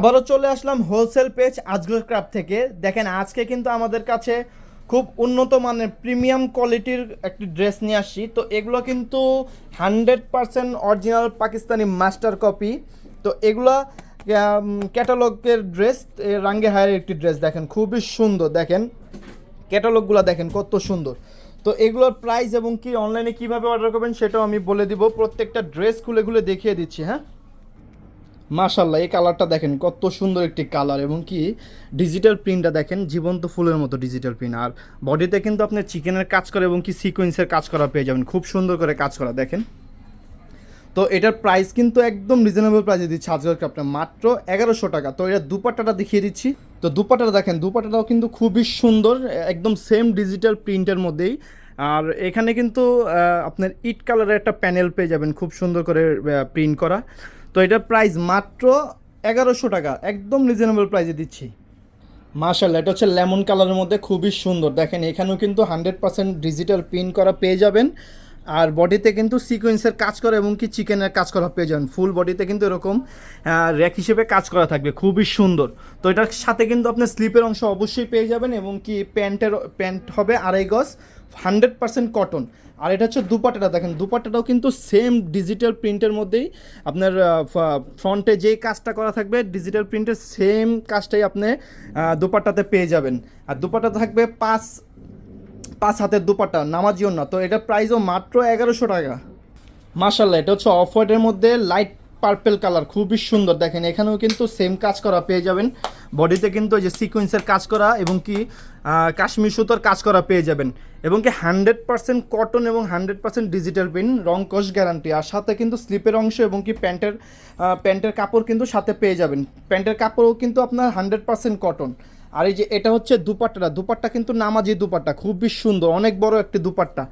আবারও চলে আসলাম হোলসেল পেজ আজগর ক্রাফট থেকে। দেখেন, আজকে কিন্তু আমাদের কাছে খুব উন্নত মানের প্রিমিয়াম কোয়ালিটির একটি ড্রেস নিয়ে আসছি। তো এগুলো কিন্তু hundred percent original Pakistani master copy তো এগুলা ক্যাটালগের ড্রেস রাঙ্গে হায়ের একটি ড্রেস দেখেন, খুবই সুন্দর। দেখেন ক্যাটালগুলো দেখেন, কত সুন্দর। তো এগুলোর প্রাইস এবং কি অনলাইনে কীভাবে অর্ডার করবেন সেটাও আমি বলে দিব। প্রত্যেকটা ড্রেস খুলে খুলে দেখিয়ে দিচ্ছি হ্যাঁ? মাশাল্লাহ এই কালারটা দেখেন, কত সুন্দর একটি কালার এবং কি ডিজিটাল প্রিন্টটা দেখেন, জীবন্ত ফুলের মতো ডিজিটাল প্রিন্ট। আর বডিতে কিন্তু আপনি চিকেনের কাজ করা এবং কি সিকোয়েন্সের কাজ করা পেয়ে যাবেন, খুব সুন্দর করে কাজ করা, দেখেন। তো এটার প্রাইস কিন্তু একদম রিজনেবল প্রাইসে দিচ্ছে আজকাল আপনার মাত্র এগারোশো টাকা। তো এটা দুপাট্টাটা দেখিয়ে দিচ্ছি। তো দুপাট্টাটা দেখেন, দুপাট্টাটাও কিন্তু খুবই সুন্দর, একদম সেম ডিজিটাল প্রিন্টের মধ্যেই। আর এখানে কিন্তু আপনার ইট কালারের একটা প্যানেল পেয়ে যাবেন খুব সুন্দর করে প্রিন্ট করা। তো এটার প্রাইস মাত্র এগারোশো টাকা, একদম রিজনেবল প্রাইসে দিচ্ছি। মার্শাল্লাহ এটা হচ্ছে লেমন কালারের মধ্যে খুবই সুন্দর। দেখেন, এখানেও কিন্তু হান্ড্রেড পার্সেন্ট ডিজিটাল প্রিন্ট করা পেয়ে যাবেন। আর বডিতে কিন্তু সিকোয়েন্সের কাজ করা এবং কি চিকেনের কাজ করা পেয়ে যাবেন ফুল বডিতে কিন্তু এরকম র্যাক হিসেবে কাজ করা থাকবে। খুবই সুন্দর। তো এটার সাথে কিন্তু আপনি স্লিপের অংশ অবশ্যই পেয়ে যাবেন এবং কি প্যান্টের প্যান্ট হবে আড়াই গজ হান্ড্রেড পার্সেন্ট কটন আর এটা হচ্ছে দুপাট্টাটা। দেখেন দুপাট্টাটাও কিন্তু সেম ডিজিটাল প্রিন্টের মধ্যেই আপনার ফ্রন্টে যেই কাজটা করা থাকবে ডিজিটাল প্রিন্টের সেম কাজটাই আপনি আহ, দুপাট্টাতে পেয়ে যাবেন। আর দুপাট্টা থাকবে পাঁচ পাঁচ হাতের দুপাট্টা, নামাজিও না। তো এটার প্রাইসও মাত্র এগারোশো টাকা। মার্শাল্লাহ এটা হচ্ছে অফ হোয়াইটের মধ্যে লাইট পার্পেল কালার খুবই সুন্দর। দেখেন, এখানেও কিন্তু সেম কাজ করা পেয়ে যাবেন। বডিতে কিন্তু যে সিকোয়েন্সের কাজ করা এবং কি কাশ্মীর সুতোর কাজ করা পেয়ে যাবেন। এবং কি হান্ড্রেড পার্সেন্ট কটন এবং হান্ড্রেড পার্সেন্ট ডিজিটাল প্রিন্ট রং কোষ গ্যারান্টি আর সাথে কিন্তু স্লিপের অংশ এবং কি প্যান্টের প্যান্টের কাপড় কিন্তু সাথে পেয়ে যাবেন। প্যান্টের কাপড়ও কিন্তু আপনার হান্ড্রেড পার্সেন্ট কটন আর এই যে এটা হচ্ছে দুপাট্টাটা। দুপাট্টা কিন্তু নামাজি দুপাট্টা, খুবই সুন্দর, অনেক বড় একটি দুপাট্টা।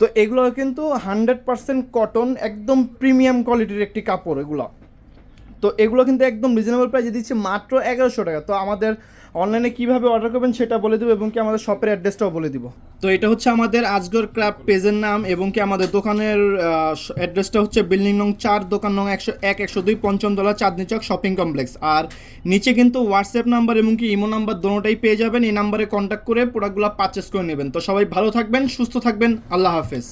তো এগুলো কিন্তু হান্ড্রেড পারসেন্ট কটন একদম প্রিমিয়াম কোয়ালিটির একটি কাপড় এগুলো। তো এগুলো কিন্তু একদম রিজনেবল প্রাইসে দিচ্ছে মাত্র এগারোশো টাকা। তো আমাদের অনলাইনে কীভাবে অর্ডার করবেন সেটা বলে দেবো এবং কি আমাদের শপের অ্যাড্রেসটাও বলে দিব। তো এটা হচ্ছে আমাদের আজগর ক্রাফট পেজের নাম এবং কি আমাদের দোকানের অ্যাড্রেসটা হচ্ছে বিল্ডিং নং চার, দোকান নং একশো এক, একশো দুই, পঞ্চমতলা চাঁদনি চক শপিং কমপ্লেক্স আর নিচে কিন্তু হোয়াটসঅ্যাপ নাম্বার এবং কি ইমো নাম্বার দোনোটাই পেয়ে যাবেন। এই নাম্বারে কন্ট্যাক্ট করে প্রোডাক্টগুলো পারচেস করে নেবেন। তো সবাই ভালো থাকবেন, সুস্থ থাকবেন, আল্লাহ হাফেজ।